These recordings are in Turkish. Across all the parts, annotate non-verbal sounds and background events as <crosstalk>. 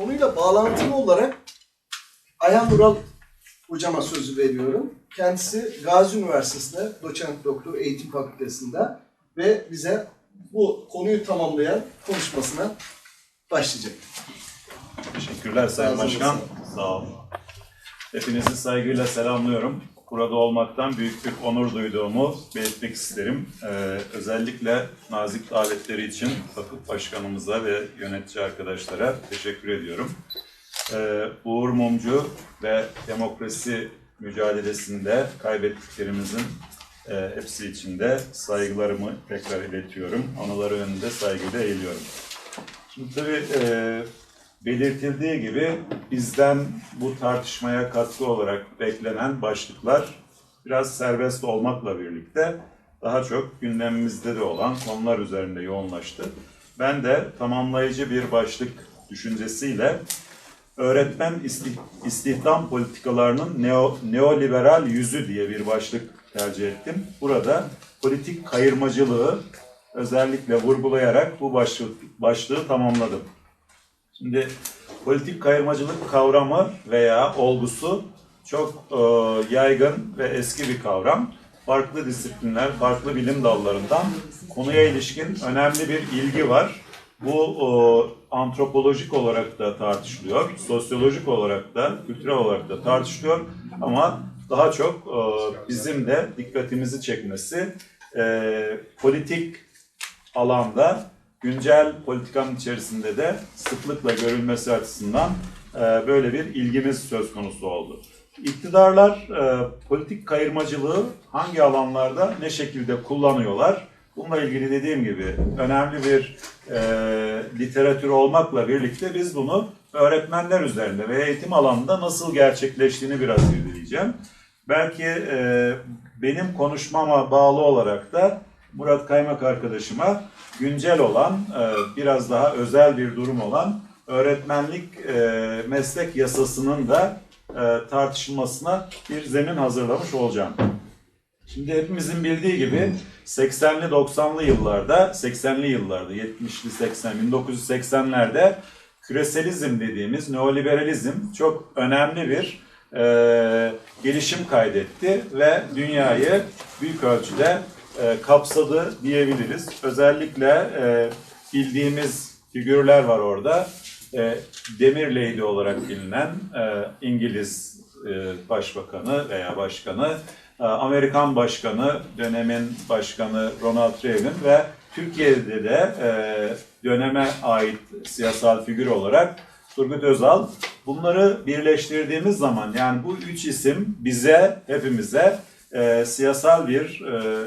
konuyla bağlantılı olarak Ayhan Nural hocama sözü veriyorum. Kendisi Gazi Üniversitesi'nde doçent doktor eğitim fakültesinde ve bize bu konuyu tamamlayan konuşmasına başlayacak. Teşekkürler Sayın Başkan. Sağ olun. Hepinizi saygıyla selamlıyorum. Burada olmaktan büyük bir onur duyduğumu belirtmek isterim. Ee, özellikle nazik davetleri için vakıf başkanımıza ve yönetici arkadaşlara teşekkür ediyorum. Ee, Uğur Mumcu ve demokrasi mücadelesinde kaybettiklerimizin e, hepsi için de saygılarımı tekrar iletiyorum. Anıları önünde saygıyla eğiliyorum. Şimdi tabii e, belirtildiği gibi bizden bu tartışmaya katkı olarak beklenen başlıklar biraz serbest olmakla birlikte daha çok gündemimizde de olan konular üzerinde yoğunlaştı. Ben de tamamlayıcı bir başlık düşüncesiyle öğretmen istih- istihdam politikalarının neo, neoliberal yüzü diye bir başlık tercih ettim. Burada politik kayırmacılığı özellikle vurgulayarak bu başlık, başlığı tamamladım. Şimdi politik kayırmacılık kavramı veya olgusu çok e, yaygın ve eski bir kavram. Farklı disiplinler, farklı bilim dallarından konuya ilişkin önemli bir ilgi var. Bu e, antropolojik olarak da tartışılıyor, sosyolojik olarak da, kültürel olarak da tartışılıyor. Ama daha çok e, bizim de dikkatimizi çekmesi e, politik alanda güncel politikanın içerisinde de sıklıkla görülmesi açısından e, böyle bir ilgimiz söz konusu oldu. İktidarlar e, politik kayırmacılığı hangi alanlarda ne şekilde kullanıyorlar? Bununla ilgili dediğim gibi önemli bir e, literatür olmakla birlikte biz bunu öğretmenler üzerinde ve eğitim alanında nasıl gerçekleştiğini biraz irdeleyeceğim. Belki e, benim konuşmama bağlı olarak da Murat Kaymak arkadaşıma güncel olan, e, biraz daha özel bir durum olan öğretmenlik e, meslek yasasının da e, tartışılmasına bir zemin hazırlamış olacağım. Şimdi hepimizin bildiği gibi 80'li 90'lı yıllarda, 80'li yıllarda, 70'li 80, 1980'lerde küreselizm dediğimiz neoliberalizm çok önemli bir e, gelişim kaydetti ve dünyayı büyük ölçüde e, kapsadı diyebiliriz. Özellikle e, bildiğimiz figürler var orada. E, Demir Lady olarak bilinen e, İngiliz e, Başbakanı veya Başkanı, e, Amerikan Başkanı, dönemin Başkanı Ronald Reagan ve Türkiye'de de e, döneme ait siyasal figür olarak Turgut Özal. Bunları birleştirdiğimiz zaman yani bu üç isim bize, hepimize e, siyasal bir, e,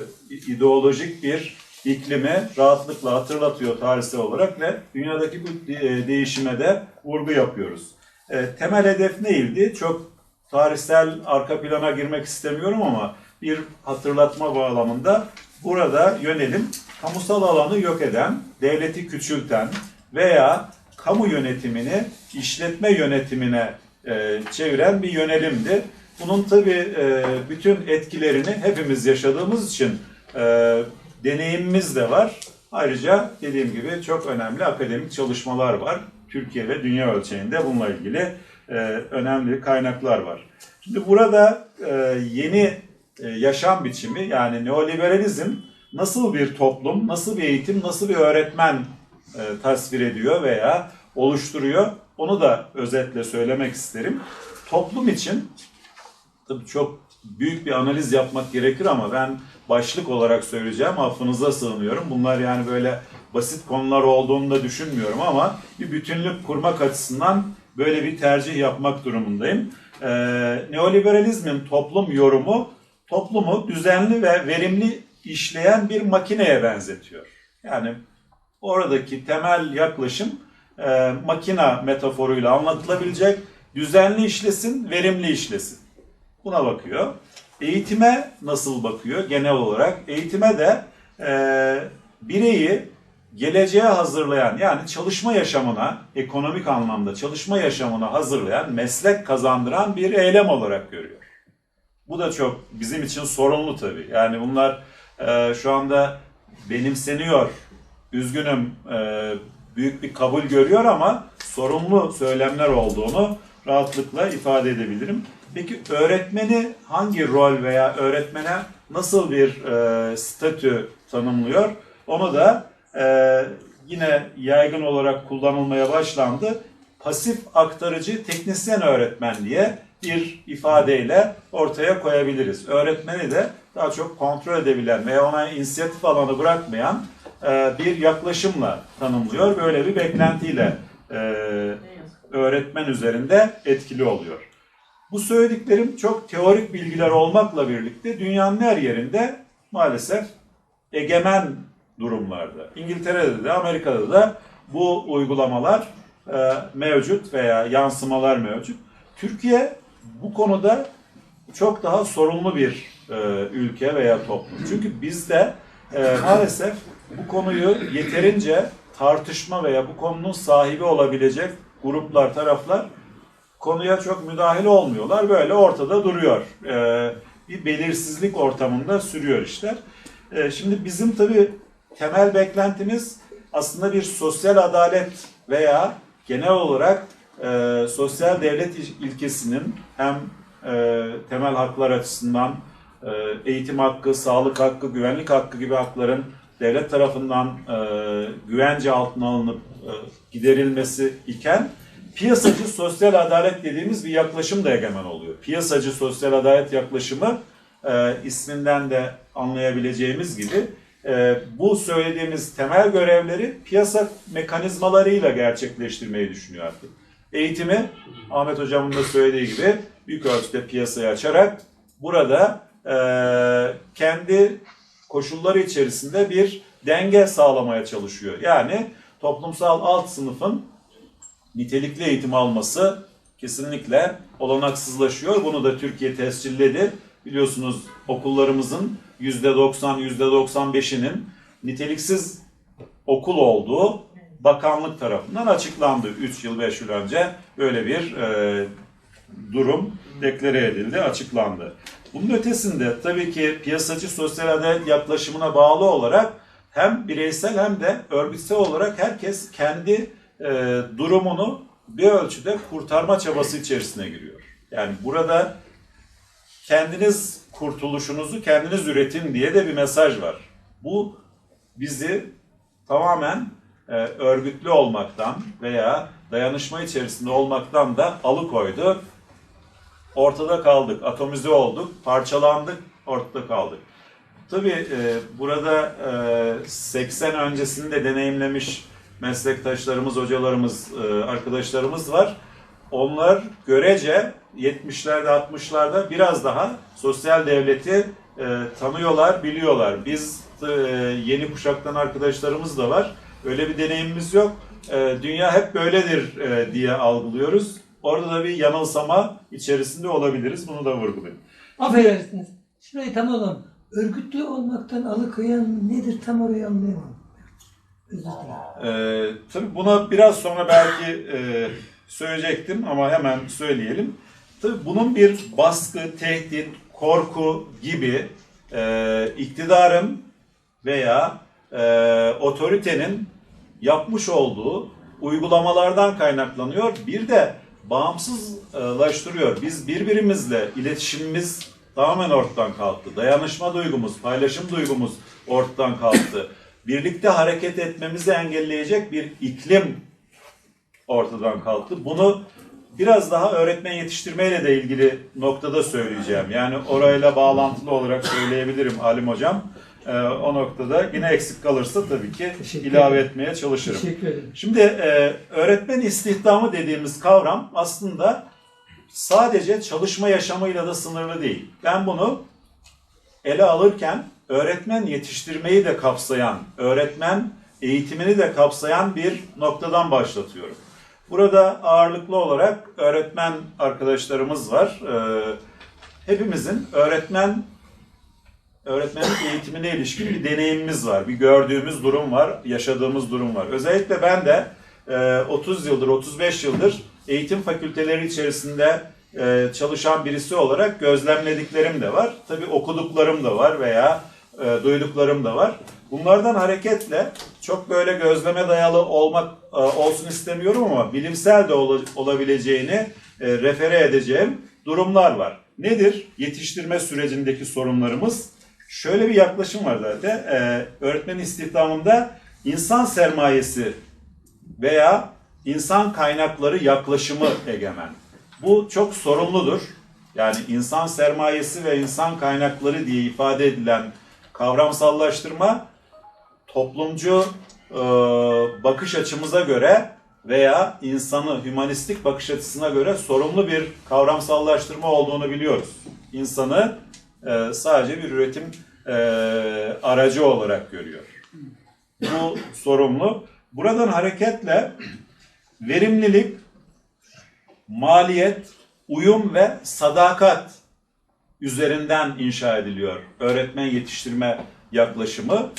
ideolojik bir iklimi rahatlıkla hatırlatıyor tarihsel olarak ve dünyadaki bu de- değişime de vurgu yapıyoruz. E, temel hedef neydi? Çok tarihsel arka plana girmek istemiyorum ama bir hatırlatma bağlamında burada yönelim kamusal alanı yok eden, devleti küçülten veya kamu yönetimini işletme yönetimine e, çeviren bir yönelimdi. Bunun tabii e, bütün etkilerini hepimiz yaşadığımız için e, deneyimimiz de var. Ayrıca dediğim gibi çok önemli akademik çalışmalar var. Türkiye ve dünya ölçeğinde bununla ilgili e, önemli kaynaklar var. Şimdi burada e, yeni e, yaşam biçimi yani neoliberalizm nasıl bir toplum, nasıl bir eğitim, nasıl bir öğretmen e, tasvir ediyor veya oluşturuyor onu da özetle söylemek isterim. Toplum için tabii çok büyük bir analiz yapmak gerekir ama ben başlık olarak söyleyeceğim. Affınıza sığınıyorum. Bunlar yani böyle basit konular olduğunu da düşünmüyorum ama bir bütünlük kurmak açısından böyle bir tercih yapmak durumundayım. Ee, neoliberalizmin toplum yorumu toplumu düzenli ve verimli işleyen bir makineye benzetiyor. Yani oradaki temel yaklaşım e, makina metaforuyla anlatılabilecek düzenli işlesin, verimli işlesin. Buna bakıyor. Eğitime nasıl bakıyor genel olarak? Eğitime de e, bireyi geleceğe hazırlayan yani çalışma yaşamına, ekonomik anlamda çalışma yaşamına hazırlayan, meslek kazandıran bir eylem olarak görüyor. Bu da çok bizim için sorunlu tabii. Yani bunlar e, şu anda benimseniyor. Üzgünüm e, büyük bir kabul görüyor ama sorumlu söylemler olduğunu rahatlıkla ifade edebilirim. Peki öğretmeni hangi rol veya öğretmene nasıl bir e, statü tanımlıyor? Onu da e, yine yaygın olarak kullanılmaya başlandı. Pasif aktarıcı teknisyen öğretmen diye bir ifadeyle ortaya koyabiliriz. Öğretmeni de daha çok kontrol edebilen veya ona inisiyatif alanı bırakmayan e, bir yaklaşımla tanımlıyor. Böyle bir beklentiyle e, öğretmen üzerinde etkili oluyor. Bu söylediklerim çok teorik bilgiler olmakla birlikte dünyanın her yerinde maalesef egemen durumlarda. İngiltere'de de Amerika'da da bu uygulamalar e, mevcut veya yansımalar mevcut. Türkiye bu konuda çok daha sorumlu bir e, ülke veya toplum. Çünkü bizde e, maalesef bu konuyu yeterince tartışma veya bu konunun sahibi olabilecek gruplar, taraflar konuya çok müdahil olmuyorlar. Böyle ortada duruyor. E, bir belirsizlik ortamında sürüyor işler. E, şimdi bizim tabii temel beklentimiz aslında bir sosyal adalet veya genel olarak e, sosyal devlet il- ilkesinin hem e, temel haklar açısından e, eğitim hakkı, sağlık hakkı, güvenlik hakkı gibi hakların devlet tarafından e, güvence altına alınıp e, giderilmesi iken piyasacı sosyal adalet dediğimiz bir yaklaşım da egemen oluyor. Piyasacı sosyal adalet yaklaşımı e, isminden de anlayabileceğimiz gibi e, bu söylediğimiz temel görevleri piyasa mekanizmalarıyla gerçekleştirmeyi düşünüyor artık. Eğitimi Ahmet Hocam'ın da söylediği gibi büyük ölçüde piyasaya açarak burada e, kendi koşulları içerisinde bir denge sağlamaya çalışıyor. Yani toplumsal alt sınıfın nitelikli eğitim alması kesinlikle olanaksızlaşıyor. Bunu da Türkiye tescilledi. Biliyorsunuz okullarımızın %90, %95'inin niteliksiz okul olduğu bakanlık tarafından açıklandı. 3 yıl, 5 yıl önce böyle bir e, durum deklare edildi, açıklandı. Bunun ötesinde tabii ki piyasacı sosyal adalet yaklaşımına bağlı olarak hem bireysel hem de örgütsel olarak herkes kendi e, durumunu bir ölçüde kurtarma çabası içerisine giriyor. Yani burada kendiniz kurtuluşunuzu kendiniz üretin diye de bir mesaj var. Bu bizi tamamen e, örgütlü olmaktan veya dayanışma içerisinde olmaktan da alıkoydu. Ortada kaldık, atomize olduk, parçalandık, ortada kaldık. Tabii e, burada e, 80 öncesinde deneyimlemiş meslektaşlarımız, hocalarımız, e, arkadaşlarımız var. Onlar görece 70'lerde, 60'larda biraz daha sosyal devleti e, tanıyorlar, biliyorlar. Biz e, yeni kuşaktan arkadaşlarımız da var. Öyle bir deneyimimiz yok. E, dünya hep böyledir e, diye algılıyoruz. Orada da bir yanılsama içerisinde olabiliriz. Bunu da vurgulayayım. Affedersiniz. Şurayı tam alalım. Örgütlü olmaktan alıkoyan nedir tam orayı anlayamadım. Özür dilerim. Ee, tabii buna biraz sonra belki e, söyleyecektim ama hemen söyleyelim. Tabii bunun bir baskı, tehdit, korku gibi e, iktidarın veya e, otoritenin yapmış olduğu uygulamalardan kaynaklanıyor. Bir de bağımsızlaştırıyor. Biz birbirimizle iletişimimiz tamamen ortadan kalktı. Dayanışma duygumuz, paylaşım duygumuz ortadan kalktı. Birlikte hareket etmemizi engelleyecek bir iklim ortadan kalktı. Bunu biraz daha öğretmen yetiştirmeyle de ilgili noktada söyleyeceğim. Yani orayla bağlantılı olarak söyleyebilirim Alim Hocam. Ee, o noktada yine eksik kalırsa tabii ki Teşekkür ilave ederim. etmeye çalışırım. Teşekkür ederim. Şimdi e, öğretmen istihdamı dediğimiz kavram aslında sadece çalışma yaşamıyla da sınırlı değil. Ben bunu ele alırken öğretmen yetiştirmeyi de kapsayan, öğretmen eğitimini de kapsayan bir noktadan başlatıyorum. Burada ağırlıklı olarak öğretmen arkadaşlarımız var. Ee, hepimizin öğretmen öğretmenlik eğitimine ilişkin bir deneyimimiz var. Bir gördüğümüz durum var, yaşadığımız durum var. Özellikle ben de e, 30 yıldır, 35 yıldır eğitim fakülteleri içerisinde e, çalışan birisi olarak gözlemlediklerim de var. Tabii okuduklarım da var veya e, duyduklarım da var. Bunlardan hareketle çok böyle gözleme dayalı olmak e, olsun istemiyorum ama bilimsel de ola- olabileceğini e, refere edeceğim durumlar var. Nedir? Yetiştirme sürecindeki sorunlarımız. Şöyle bir yaklaşım var zaten. E, öğretmen istihdamında insan sermayesi veya insan kaynakları yaklaşımı egemen. Bu çok sorumludur. Yani insan sermayesi ve insan kaynakları diye ifade edilen kavramsallaştırma toplumcu e, bakış açımıza göre veya insanı hümanistik bakış açısına göre sorumlu bir kavramsallaştırma olduğunu biliyoruz. İnsanı e, sadece bir üretim e, aracı olarak görüyor. Bu sorumlu. Buradan hareketle verimlilik, maliyet, uyum ve sadakat üzerinden inşa ediliyor öğretmen yetiştirme yaklaşımı.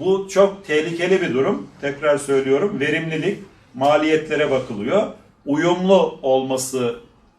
Bu çok tehlikeli bir durum. Tekrar söylüyorum. Verimlilik, maliyetlere bakılıyor. Uyumlu olması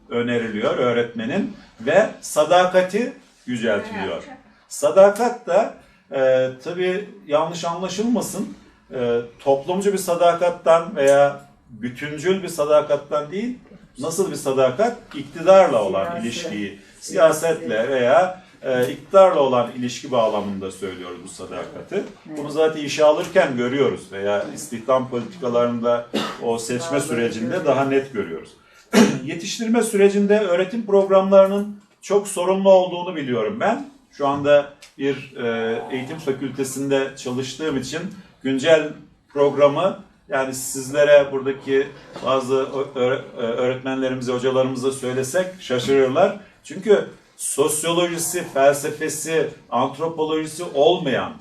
öneriliyor öğretmenin ve sadakati yüceltiliyor. Sadakat da e, tabii yanlış anlaşılmasın e, toplumcu bir sadakattan veya bütüncül bir sadakattan değil, nasıl bir sadakat? İktidarla olan Siyaset. ilişkiyi, siyasetle veya e, iktidarla olan ilişki bağlamında söylüyoruz bu sadakati. Bunu zaten işe alırken görüyoruz veya istihdam politikalarında o seçme sürecinde daha net görüyoruz. <clears throat> Yetiştirme sürecinde öğretim programlarının çok sorunlu olduğunu biliyorum ben. Şu anda bir e, eğitim fakültesinde çalıştığım için güncel programı yani sizlere buradaki bazı öğ- öğretmenlerimize, hocalarımıza söylesek şaşırırlar. Çünkü sosyolojisi, felsefesi, antropolojisi olmayan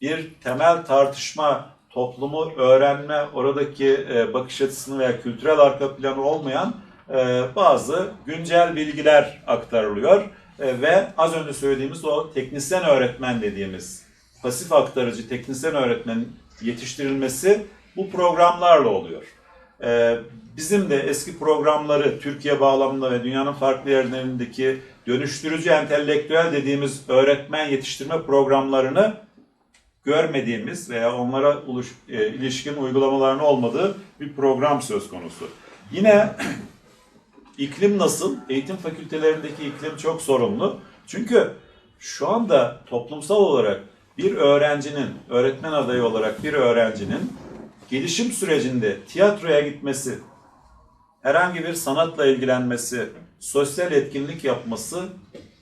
bir temel tartışma, toplumu öğrenme, oradaki e, bakış açısını veya kültürel arka planı olmayan e, bazı güncel bilgiler aktarılıyor. E, ve az önce söylediğimiz o teknisyen öğretmen dediğimiz pasif aktarıcı teknisyen öğretmen yetiştirilmesi bu programlarla oluyor. E, bizim de eski programları Türkiye bağlamında ve dünyanın farklı yerlerindeki dönüştürücü entelektüel dediğimiz öğretmen yetiştirme programlarını görmediğimiz veya onlara uluş- e, ilişkin uygulamaların olmadığı bir program söz konusu. Yine <clears throat> iklim nasıl? Eğitim fakültelerindeki iklim çok sorumlu. Çünkü şu anda toplumsal olarak bir öğrencinin, öğretmen adayı olarak bir öğrencinin gelişim sürecinde tiyatroya gitmesi, herhangi bir sanatla ilgilenmesi, sosyal etkinlik yapması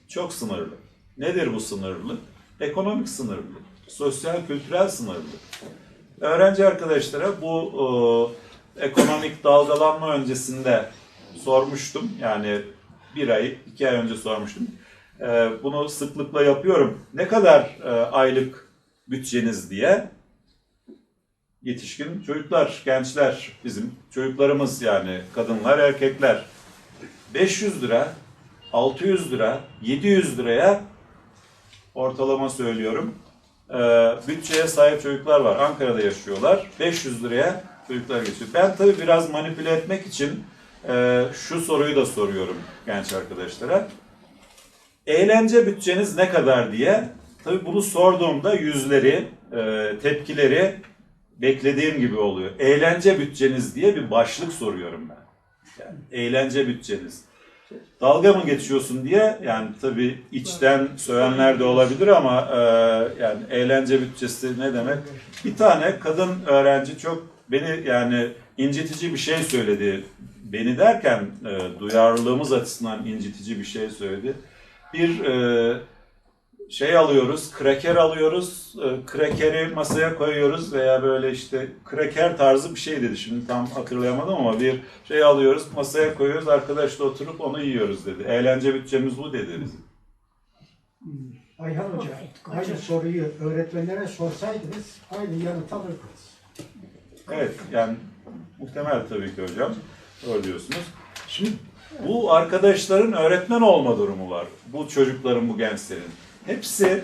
çok sınırlı. Nedir bu sınırlılık? Ekonomik sınırlılık, sosyal kültürel sınırlılık. Öğrenci arkadaşlara bu e, ekonomik dalgalanma öncesinde sormuştum. Yani bir ay, iki ay önce sormuştum. E, bunu sıklıkla yapıyorum. Ne kadar e, aylık bütçeniz diye yetişkin çocuklar, gençler, bizim çocuklarımız yani kadınlar, erkekler 500 lira, 600 lira, 700 liraya ortalama söylüyorum. e, bütçeye sahip çocuklar var. Ankara'da yaşıyorlar. 500 liraya çocuklar geçiyor. Ben tabii biraz manipüle etmek için e, şu soruyu da soruyorum genç arkadaşlara. Eğlence bütçeniz ne kadar diye. Tabii bunu sorduğumda yüzleri, e, tepkileri beklediğim gibi oluyor. Eğlence bütçeniz diye bir başlık soruyorum ben. Yani eğlence bütçeniz. Dalga mı geçiyorsun diye yani tabii içten söylenler de olabilir ama e, yani eğlence bütçesi ne demek? Bir tane kadın öğrenci çok beni yani incitici bir şey söyledi. Beni derken e, duyarlılığımız açısından incitici bir şey söyledi. Bir e, şey alıyoruz, kraker alıyoruz, e, krakeri masaya koyuyoruz veya böyle işte kraker tarzı bir şey dedi. Şimdi tam hatırlayamadım ama bir şey alıyoruz, masaya koyuyoruz, arkadaşla oturup onu yiyoruz dedi. Eğlence bütçemiz bu dedi bizim. Ayhan Hoca, aynı soruyu öğretmenlere sorsaydınız aynı yanıt alırdınız. Evet, yani muhtemel tabii ki hocam. Doğru diyorsunuz. Şimdi bu arkadaşların öğretmen olma durumu var. Bu çocukların, bu gençlerin. Hepsi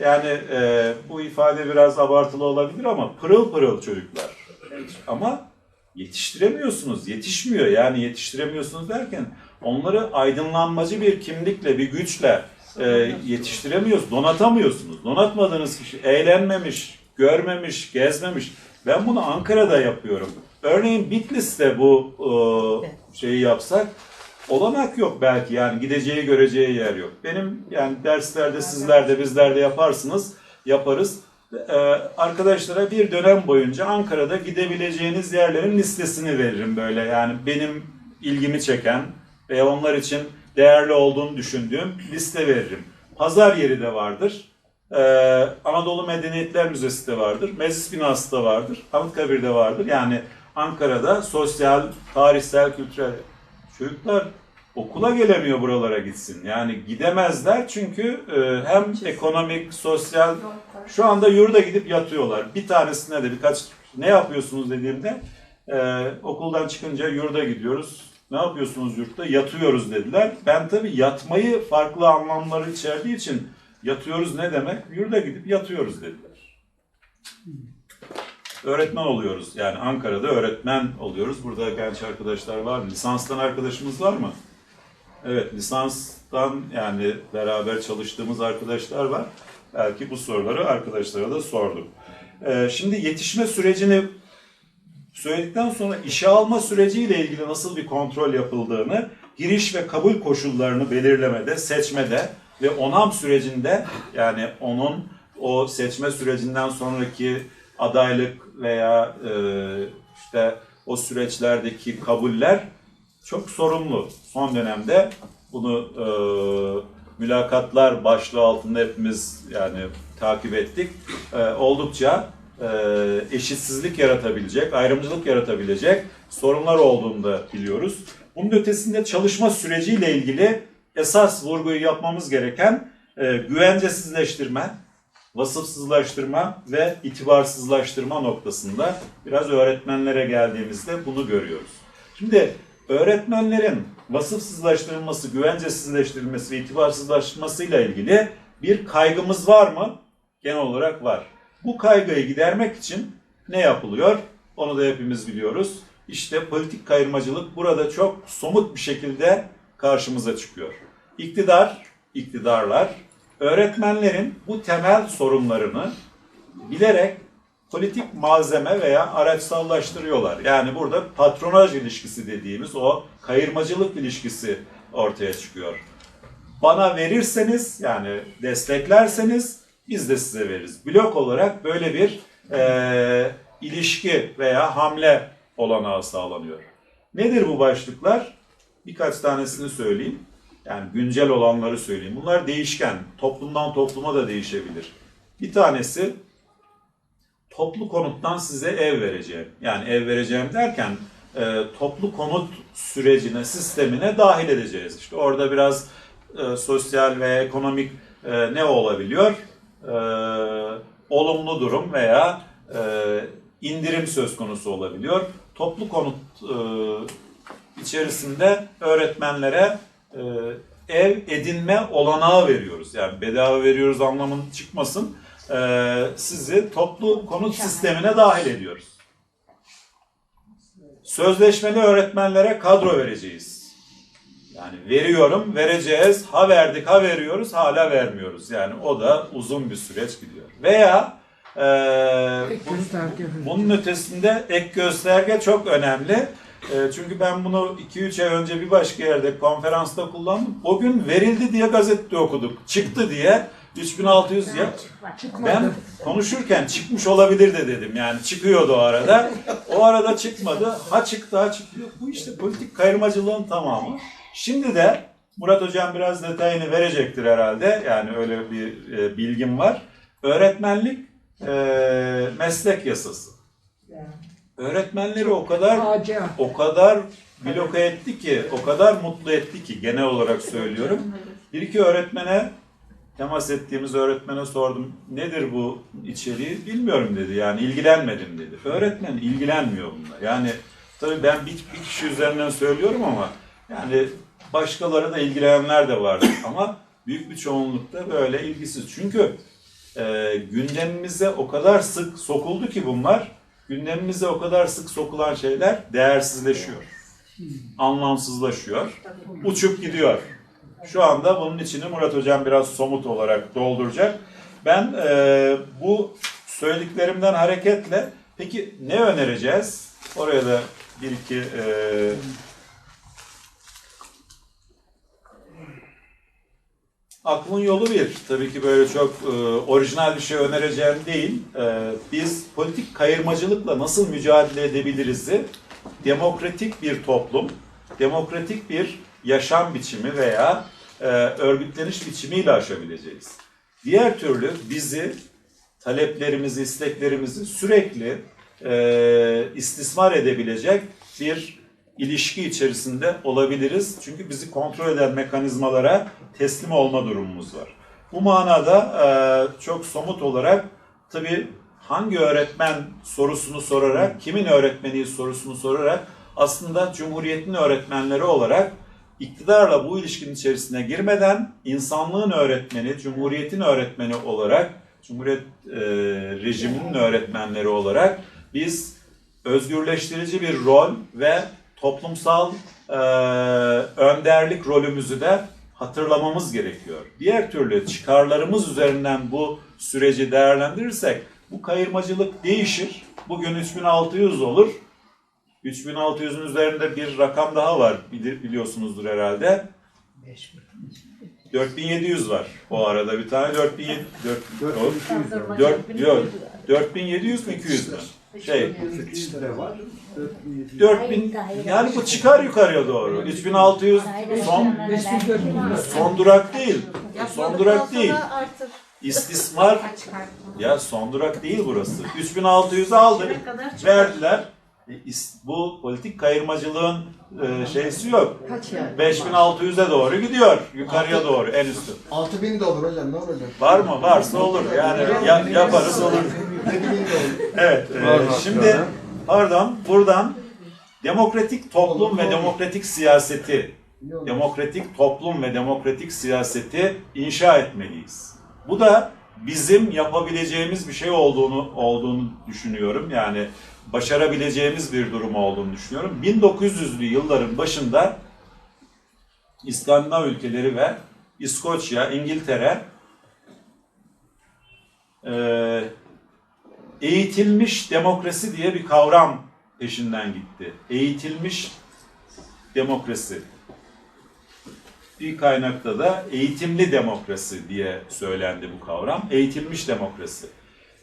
yani e, bu ifade biraz abartılı olabilir ama pırıl pırıl çocuklar. Ama yetiştiremiyorsunuz, yetişmiyor. Yani yetiştiremiyorsunuz derken onları aydınlanmacı bir kimlikle, bir güçle e, yetiştiremiyorsunuz, donatamıyorsunuz. Donatmadığınız kişi eğlenmemiş, görmemiş, gezmemiş. Ben bunu Ankara'da yapıyorum. Örneğin Bitlis'te bu e, şeyi yapsak olanak yok belki yani gideceği göreceği yer yok. Benim yani derslerde sizler de bizler de yaparsınız, yaparız. Ee, arkadaşlara bir dönem boyunca Ankara'da gidebileceğiniz yerlerin listesini veririm böyle yani benim ilgimi çeken veya onlar için değerli olduğunu düşündüğüm liste veririm. Pazar yeri de vardır. Ee, Anadolu Medeniyetler Müzesi de vardır. Meclis binası da vardır. Anıtkabir'de vardır. Yani Ankara'da sosyal, tarihsel, kültürel çocuklar okula gelemiyor buralara gitsin. Yani gidemezler çünkü e, hem ekonomik, sosyal şu anda yurda gidip yatıyorlar. Bir tanesine de birkaç ne yapıyorsunuz dediğimde e, okuldan çıkınca yurda gidiyoruz. Ne yapıyorsunuz yurtta? Yatıyoruz dediler. Ben tabii yatmayı farklı anlamları içerdiği için yatıyoruz ne demek? Yurda gidip yatıyoruz dediler. Öğretmen oluyoruz. Yani Ankara'da öğretmen oluyoruz. Burada genç arkadaşlar var mı? Lisanstan arkadaşımız var mı? Evet, lisanstan yani beraber çalıştığımız arkadaşlar var. Belki bu soruları arkadaşlara da sordum. Ee, şimdi yetişme sürecini söyledikten sonra işe alma süreciyle ilgili nasıl bir kontrol yapıldığını, giriş ve kabul koşullarını belirlemede, seçmede ve onam sürecinde yani onun o seçme sürecinden sonraki adaylık veya e, işte o süreçlerdeki kabuller çok sorumlu. Son dönemde bunu e, mülakatlar başlığı altında hepimiz yani takip ettik. E, oldukça e, eşitsizlik yaratabilecek, ayrımcılık yaratabilecek sorunlar olduğunu da biliyoruz. Bunun ötesinde çalışma süreciyle ilgili esas vurguyu yapmamız gereken e, güvencesizleştirme, vasıfsızlaştırma ve itibarsızlaştırma noktasında biraz öğretmenlere geldiğimizde bunu görüyoruz. Şimdi öğretmenlerin vasıfsızlaştırılması, güvencesizleştirilmesi ve itibarsızlaştırmasıyla ilgili bir kaygımız var mı? Genel olarak var. Bu kaygıyı gidermek için ne yapılıyor? Onu da hepimiz biliyoruz. İşte politik kayırmacılık burada çok somut bir şekilde karşımıza çıkıyor. İktidar, iktidarlar öğretmenlerin bu temel sorunlarını bilerek politik malzeme veya araçsallaştırıyorlar. Yani burada patronaj ilişkisi dediğimiz o kayırmacılık ilişkisi ortaya çıkıyor. Bana verirseniz yani desteklerseniz biz de size veririz. Blok olarak böyle bir e, ilişki veya hamle olanağı sağlanıyor. Nedir bu başlıklar? Birkaç tanesini söyleyeyim. Yani güncel olanları söyleyeyim. Bunlar değişken. Toplumdan topluma da değişebilir. Bir tanesi toplu konuttan size ev vereceğim. Yani ev vereceğim derken e, toplu konut sürecine, sistemine dahil edeceğiz. İşte orada biraz e, sosyal ve ekonomik e, ne olabiliyor? E, olumlu durum veya e, indirim söz konusu olabiliyor. Toplu konut e, içerisinde öğretmenlere e, ev edinme olanağı veriyoruz. Yani bedava veriyoruz anlamın çıkmasın. E, sizi toplu konut sistemine dahil ediyoruz. Sözleşmeli öğretmenlere kadro vereceğiz. Yani veriyorum, vereceğiz, ha verdik, ha veriyoruz, hala vermiyoruz. Yani o da uzun bir süreç gidiyor. Veya e, bu- bunun ötesinde ek gösterge çok önemli. E, çünkü ben bunu 2-3 ay önce bir başka yerde konferansta kullandım. O gün verildi diye gazetede okuduk. Çıktı diye 3600 ya. Ben konuşurken çıkmış olabilir de dedim. Yani çıkıyordu o arada. O arada çıkmadı. Ha çıktı ha çıkıyor. Bu işte politik kayırmacılığın tamamı. Şimdi de Murat Hocam biraz detayını verecektir herhalde. Yani öyle bir e, bilgim var. Öğretmenlik e, meslek yasası. Öğretmenleri o kadar o kadar bloke etti ki, o kadar mutlu etti ki genel olarak söylüyorum. Bir iki öğretmene temas ettiğimiz öğretmene sordum. Nedir bu içeriği? Bilmiyorum dedi. Yani ilgilenmedim dedi. Öğretmen ilgilenmiyor bununla. Yani tabii ben bir, bir kişi üzerinden söylüyorum ama yani başkaları da ilgilenenler de vardır. Ama büyük bir çoğunlukta böyle ilgisiz. Çünkü e, gündemimize o kadar sık sokuldu ki bunlar, gündemimize o kadar sık sokulan şeyler değersizleşiyor. Anlamsızlaşıyor. Uçup gidiyor. Şu anda bunun içini Murat Hocam biraz somut olarak dolduracak. Ben e, bu söylediklerimden hareketle peki ne önereceğiz? Oraya da bir iki e, Aklın yolu bir. Tabii ki böyle çok e, orijinal bir şey önereceğim değil. E, biz politik kayırmacılıkla nasıl mücadele edebiliriz'i demokratik bir toplum, demokratik bir yaşam biçimi veya e, örgütleniş biçimiyle aşabileceğiz. Diğer türlü bizi, taleplerimizi, isteklerimizi sürekli e, istismar edebilecek bir ilişki içerisinde olabiliriz. Çünkü bizi kontrol eden mekanizmalara teslim olma durumumuz var. Bu manada e, çok somut olarak tabii hangi öğretmen sorusunu sorarak, kimin öğretmeni sorusunu sorarak aslında Cumhuriyet'in öğretmenleri olarak iktidarla bu ilişkinin içerisine girmeden insanlığın öğretmeni, Cumhuriyet'in öğretmeni olarak, Cumhuriyet e, rejiminin öğretmenleri olarak biz özgürleştirici bir rol ve toplumsal e, önderlik rolümüzü de hatırlamamız gerekiyor. Diğer türlü çıkarlarımız üzerinden bu süreci değerlendirirsek bu kayırmacılık değişir. Bugün 3600 olur. 3600'ün üzerinde bir rakam daha var bili- biliyorsunuzdur herhalde. 4700 var o arada bir tane 4700 4, 4, yok, 4700 mü 200 mü? Şey, var. 4000 yani bu çıkar yukarıya doğru. 3600 son 5400 son durak değil. Son durak değil. Artık İstismar ya son durak değil burası. 3600 aldık. Verdiler. E, Bu politik kayırmacılığın e, şeysi yok. 5600'e doğru gidiyor. Yukarıya doğru en üstü. 6000 de olur hocam ne olacak? Var mı? Varsa olur. Yani ya- yaparız olur. 7000 de olur. Evet. e, şimdi pardon buradan demokratik toplum ve demokratik siyaseti demokratik toplum ve demokratik siyaseti inşa etmeliyiz. Bu da bizim yapabileceğimiz bir şey olduğunu olduğunu düşünüyorum. Yani başarabileceğimiz bir durum olduğunu düşünüyorum. 1900'lü yılların başında İskandinav ülkeleri ve İskoçya, İngiltere eğitilmiş demokrasi diye bir kavram peşinden gitti. Eğitilmiş demokrasi. Bir kaynakta da eğitimli demokrasi diye söylendi bu kavram. Eğitilmiş demokrasi.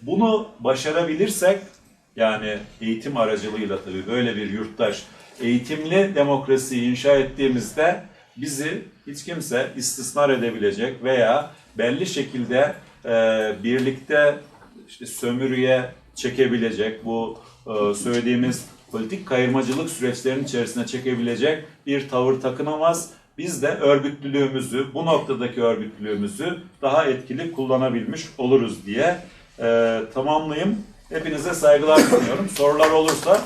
Bunu başarabilirsek yani eğitim aracılığıyla tabii böyle bir yurttaş eğitimli demokrasiyi inşa ettiğimizde bizi hiç kimse istismar edebilecek veya belli şekilde e, birlikte işte sömürüye çekebilecek bu e, söylediğimiz politik kayırmacılık süreçlerinin içerisine çekebilecek bir tavır takınamaz. Biz de örgütlülüğümüzü, bu noktadaki örgütlülüğümüzü daha etkili kullanabilmiş oluruz diye e, tamamlayayım. Hepinize saygılar sunuyorum. Sorular olursa.